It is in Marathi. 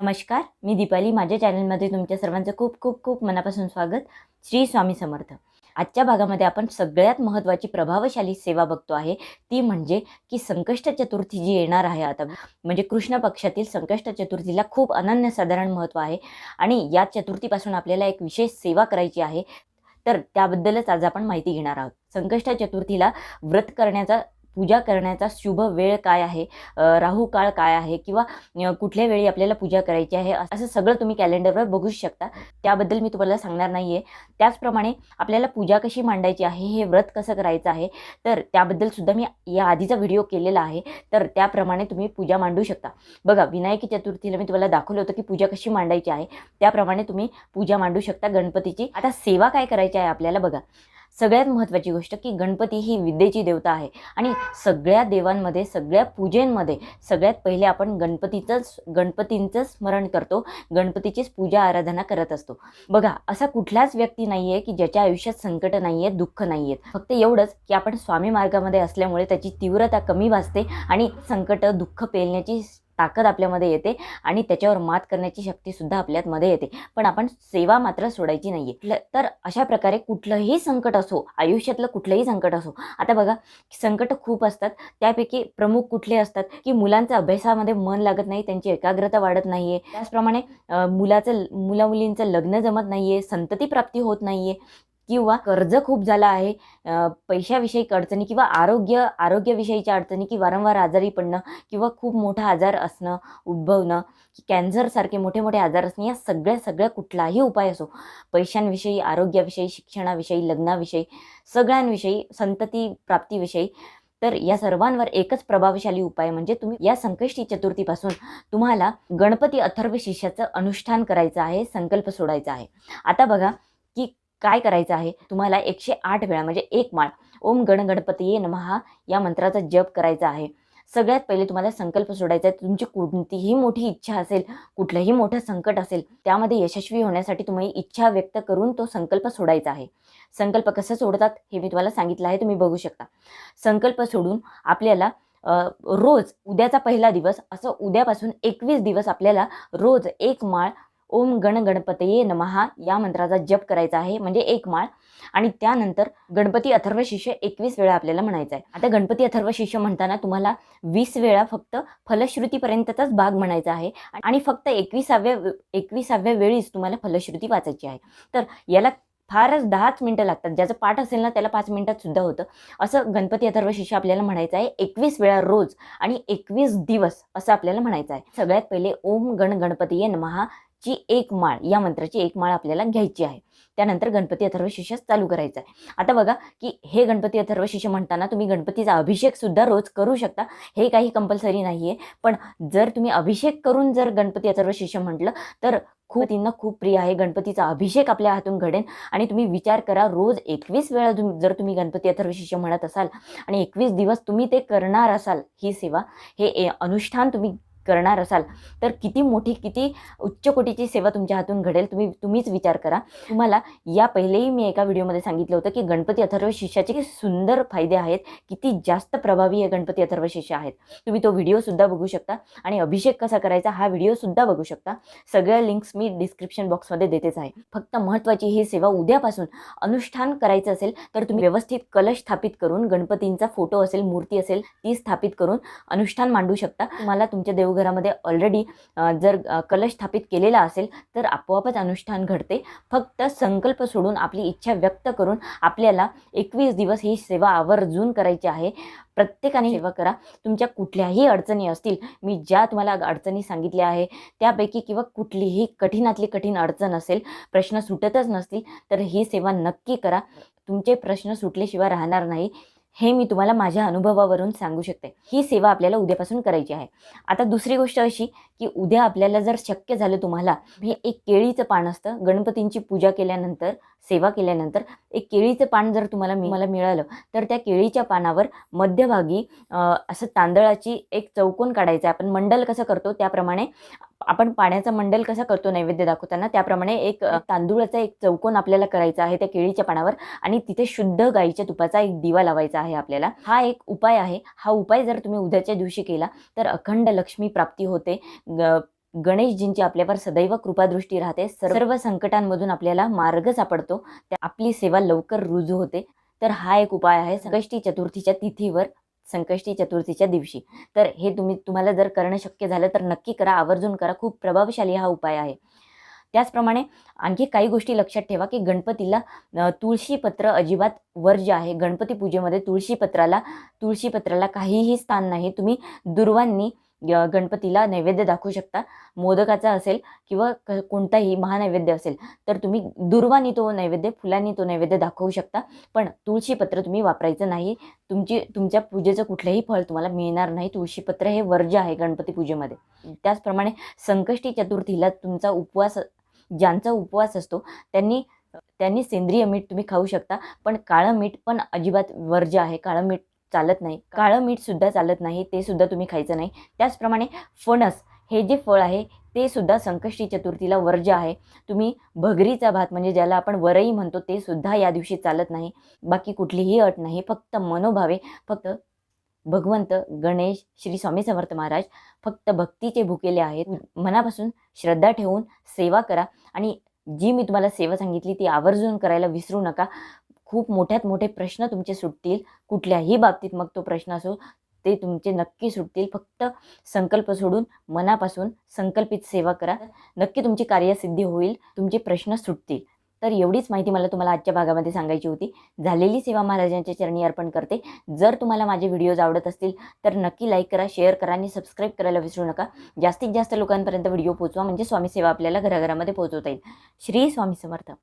नमस्कार मी दीपाली. माझ्या चॅनलमध्ये तुमच्या सर्वांचं खूप खूप खूप मनापासून स्वागत. श्री स्वामी समर्थ. आजच्या भागामध्ये आपण सगळ्यात महत्त्वाची प्रभावशाली सेवा बघतो आहे. ती म्हणजे की संकष्ट चतुर्थी जी येणार आहे आता म्हणजे कृष्ण पक्षातील संकष्ट चतुर्थीला खूप अनन्यसाधारण महत्त्व आहे. आणि या चतुर्थीपासून आपल्याला एक विशेष सेवा करायची आहे. तर त्याबद्दलच आज आपण माहिती घेणार आहोत. संकष्ट चतुर्थीला व्रत करण्याचा पूजा करण्याचा शुभ वेळ काय आहे? राहू काळ काय आहे? किंवा कुठल्या वेळी आपल्याला पूजा करायची आहे? असं सगळं तुम्ही कॅलेंडरवर बघू शकता. त्याबद्दल मी तुम्हाला सांगणार नाही आहे त्याचप्रमाणे आपल्याला पूजा कशी मांडायची आहे? हे व्रत कसं करायचं आहे? तर त्याबद्दल सुद्धा मी या आधीचा व्हिडिओ केलेला आहे. तर त्याप्रमाणे तुम्ही पूजा मांडू शकता. बघा विनायकी चतुर्थीला मी तुम्हाला दाखवलं होतं की पूजा कशी मांडायची आहे. त्याप्रमाणे तुम्ही पूजा मांडू शकता गणपतीची. आता सेवा काय करायची आहे आपल्याला बघा. सगळ्यात महत्त्वाची गोष्ट की गणपती ही विद्येची देवता आहे. आणि सगळ्या देवांमध्ये सगळ्या पूजेंमध्ये सगळ्यात पहिले आपण गणपतीचंच गणपतींचं स्मरण करतो गणपतीचीच पूजा आराधना करत असतो. बघा असा कुठलाच व्यक्ती नाही आहे की ज्याच्या आयुष्यात संकट नाही आहेत दुःख नाही आहेत फक्त एवढंच की आपण स्वामी मार्गामध्ये असल्यामुळे त्याची तीव्रता कमी भासते आणि संकट दुःख पेलण्याची ताकद आपल्यामध्ये येते आणि त्याच्यावर मात करण्याची शक्तीसुद्धा आपल्यामध्ये येते. पण आपण सेवा मात्र सोडायची नाही आहे तर अशा प्रकारे कुठलंही संकट असो आयुष्यातलं कुठलंही संकट असो आता बघा संकट खूप असतात. त्यापैकी प्रमुख कुठले असतात? की मुलांचा अभ्यासामध्ये मन लागत नाही त्यांची एकाग्रता वाढत नाही आहे त्याचप्रमाणे मुलाचं मुला मुलींचं लग्न जमत नाही आहे संतती प्राप्ती होत नाही आहे किंवा कर्ज खूप झालं आहे पैशाविषयी अडचणी किंवा आरोग्य आरोग्याविषयीच्या अडचणी की वारंवार आजारी पडणं किंवा खूप मोठा आजार असणं उद्भवणं की कॅन्सरसारखे मोठे मोठे आजार असणे या सगळ्या सगळ्या कुठलाही उपाय असो पैशांविषयी आरोग्याविषयी शिक्षणाविषयी लग्नाविषयी सगळ्यांविषयी संतती प्राप्तीविषयी तर या सर्वांवर एकच प्रभावशाली उपाय म्हणजे तुम्ही या संकष्टी चतुर्थीपासून तुम्हाला गणपती अथर्व शिष्याचं अनुष्ठान करायचं आहे संकल्प सोडायचा आहे. आता बघा की काय करायचं आहे? तुम्हाला एकशे आठ वेळा म्हणजे एक माळ ओम गण गणपती नमहा या मंत्राचा जप करायचा आहे. सगळ्यात पहिले तुम्हाला संकल्प सोडायचा आहे. तुमची कोणतीही मोठी इच्छा असेल कुठलंही मोठं संकट असेल त्यामध्ये यशस्वी होण्यासाठी तुम्ही इच्छा व्यक्त करून तो संकल्प सोडायचा आहे. संकल्प कसं सोडतात हे मी तुम्हाला सांगितलं आहे तुम्ही बघू शकता. संकल्प सोडून आपल्याला रोज उद्याचा पहिला दिवस असं उद्यापासून एकवीस दिवस आपल्याला रोज एक माळ ओम गण गणपतये नमहा या मंत्राचा जप करायचा आहे म्हणजे एक माळ. आणि त्यानंतर गणपती अथर्व शिष्य एकवीस वेळा आपल्याला म्हणायचा आहे. आता गणपती अथर्व शिष्य म्हणताना तुम्हाला वीस वेळा फक्त फलश्रुतीपर्यंतचाच भाग म्हणायचा आहे. आणि फक्त एकविसाव्या एकविसाव्या वेळीच तुम्हाला फलश्रुती वाचायची आहे. तर याला फारच दहाच मिनटं लागतात. ज्याचं पाठ असेल ना त्याला पाच मिनिटात सुद्धा होतं. असं गणपती अथर्व शिष्य आपल्याला म्हणायचं आहे एकवीस वेळा रोज आणि एकवीस दिवस असं आपल्याला म्हणायचं आहे. सगळ्यात पहिले ओम गण गणपती नमहा ची एक माळ या मंत्राची एक माळ आपल्याला घ्यायची आहे. त्यानंतर गणपती अथर्व शिष्य चालू करायचं आहे आता बघा की हे गणपती अथर्व शिष्य म्हणताना तुम्ही गणपतीचा अभिषेक सुद्धा रोज करू शकता. हे काही कंपल्सरी नाही आहे पण जर तुम्ही अभिषेक करून जर गणपती अथर्व शिष्य म्हटलं तर खूप तींना खूप प्रिय आहे. गणपतीचा अभिषेक आपल्या हातून घडेल. आणि तुम्ही विचार करा रोज एकवीस वेळा तुम जर तुम्ही गणपती अथर्वशिष्य म्हणत असाल आणि एकवीस दिवस तुम्ही ते करणार असाल ही सेवा हे ए- अनुष्ठान तुम्ही करणार असाल तर किती मोठी किती उच्च कोटीची सेवा तुमच्या हातून घडेल तुम्ही तुम्हीच विचार करा. तुम्हाला या पहिलेही मी एका व्हिडिओमध्ये सांगितलं होतं की गणपती अथर्व शिष्याचे सुंदर फायदे आहेत किती जास्त प्रभावी हे गणपती अथर्व शिष्य आहेत. तुम्ही तो व्हिडिओसुद्धा बघू शकता आणि अभिषेक कसा करायचा हा व्हिडिओसुद्धा बघू शकता. सगळ्या लिंक्स मी डिस्क्रिप्शन बॉक्समध्ये देतेच आहे. फक्त महत्त्वाची ही सेवा उद्यापासून अनुष्ठान करायचं असेल तर तुम्ही व्यवस्थित कलश स्थापित करून गणपतींचा फोटो असेल मूर्ती असेल ती स्थापित करून अनुष्ठान मांडू शकता. तुम्हाला तुमच्या देव देवघरामध्ये ऑलरेडी जर कलश स्थापित केलेला असेल तर आपोआपच अनुष्ठान घडते. फक्त संकल्प सोडून आपली इच्छा व्यक्त करून आपल्याला एकवीस दिवस ही सेवा आवर्जून करायची आहे. प्रत्येकाने सेवा करा. तुमच्या कुठल्याही अडचणी असतील मी ज्या तुम्हाला अडचणी सांगितल्या आहे त्यापैकी किंवा कुठलीही कठीणातली कठीण अडचण असेल प्रश्न सुटतच नसतील तर ही सेवा नक्की करा. तुमचे प्रश्न सुटल्याशिवाय राहणार नाही. हे मी तुम्हाला माझ्या अनुभवावरून सांगू शकते. ही सेवा आपल्याला उद्यापासून करायची आहे. आता दुसरी गोष्ट अशी की उद्या आपल्याला जर शक्य झालं तुम्हाला हे एक केळीचं पान असतं. गणपतींची पूजा केल्यानंतर सेवा केल्यानंतर एक केळीचं पान जर तुम्हाला मी मला मिळालं तर त्या केळीच्या पानावर मध्यभागी असं तांदळाची एक चौकोन काढायचं आहे. आपण मंडल कसं करतो? त्याप्रमाणे आपण पाण्याचा मंडल कसा करतो? नैवेद्य दाखवताना त्याप्रमाणे एक तांदूळाचा एक चौकोन आपल्याला करायचा आहे त्या केळीच्या पानावर आणि तिथे शुद्ध गाईच्या तुपाचा एक दिवा लावायचा आहे आपल्याला. हा एक उपाय आहे. हा उपाय जर तुम्ही उद्याच्या दिवशी केला तर अखंड लक्ष्मी प्राप्ती होते. ग- गणेशजींची आपल्यावर सदैव कृपादृष्टी राहते. सर्व संकटांमधून आपल्याला मार्ग सापडतो. त्या आपली सेवा लवकर रुजू होते. तर हा एक उपाय आहे संकष्टी चतुर्थीच्या तिथीवर संकष्टी चतुर्थीच्या दिवशी. तर हे तुम्ही तुम्हाला जर करणं शक्य झालं तर नक्की करा. आवर्जून करा. खूप प्रभावशाली हा उपाय आहे. त्याचप्रमाणे आणखी काही गोष्टी लक्षात ठेवा की गणपतीला तुळशीपत्र अजिबात वर्ज्य आहे गणपती पूजेमध्ये तुळशीपत्राला तुळशीपत्राला काहीही स्थान नाही. तुम्ही दुर्वांनी गणपतीला नैवेद्य दाखवू शकता. मोदकाचा असेल किंवा क- कोणताही महानैवेद्य असेल तर तुम्ही दुर्वानी तो नैवेद्य फुलांनी तो नैवेद्य दाखवू शकता. पण तुळशीपत्र तुम्ही वापरायचं नाही. तुमची तुमच्या पूजेचं कुठलंही फळ तुम्हाला मिळणार नाही. तुळशीपत्र हे वर्ज्य आहे गणपती पूजेमध्ये. त्याचप्रमाणे संकष्टी चतुर्थीला तुमचा उपवास ज्यांचा उपवास असतो त्यांनी त्यांनी सेंद्रिय मीठ तुम्ही खाऊ शकता. पण काळं मीठ पण अजिबात वर्ज्य आहे. काळं मीठ चालत नाही. काळं मीठ सुद्धा चालत नाही ते सुद्धा तुम्ही खायचं नाही. त्याचप्रमाणे फणस हे जे फळ आहे ते सुद्धा संकष्टी चतुर्थीला वर्ज्य आहे तुम्ही भगरीचा भात म्हणजे ज्याला आपण वरई म्हणतो ते सुद्धा या दिवशी चालत नाही. बाकी कुठलीही अट नाही फक्त मनोभावे फक्त भगवंत गणेश श्री स्वामी समर्थ महाराज फक्त भक्तीचे भुकेले आहेत. मनापासून श्रद्धा ठेवून सेवा करा. आणि जी मी तुम्हाला सेवा सांगितली ती आवर्जून करायला विसरू नका. खूप मोठ्यात मोठे प्रश्न तुमचे सुटतील. कुठल्याही बाबतीत मग तो प्रश्न असो ते तुमचे नक्की सुटतील. फक्त संकल्प सोडून मनापासून संकल्पित सेवा करा. नक्की तुमची कार्यसिद्धी होईल तुमचे प्रश्न सुटतील. तर एवढीच माहिती मला तुम्हाला आजच्या भागामध्ये सांगायची होती. झालेली सेवा महाराजांच्या चरणी अर्पण करते. जर तुम्हाला माझे व्हिडिओज आवडत असतील तर नक्की लाईक करा शेअर करा आणि सबस्क्राईब करायला विसरू नका. जास्तीत जास्त लोकांपर्यंत व्हिडिओ पोहोचवा म्हणजे स्वामी सेवा आपल्याला घराघरामध्ये पोहोचवता येईल. श्री स्वामी समर्थ.